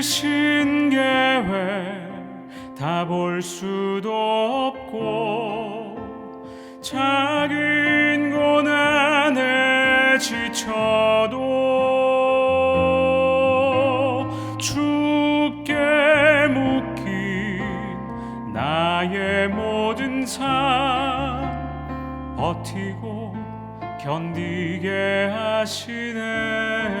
크신 계획 다 볼 수도 없고 작은 고난에 지쳐도 주께 묶인 나의 모든 삶 버티고 견디게 하시네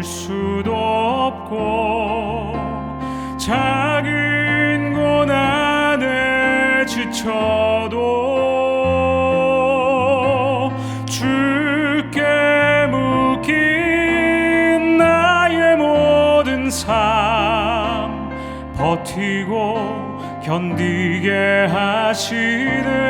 볼 수도 없고 작은 고난에 지쳐도 주께 묶인 나의 모든 삶 버티고 견디게 하시네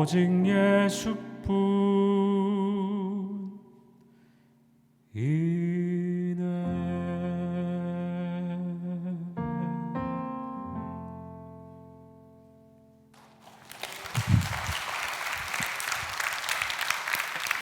오직 예수뿐.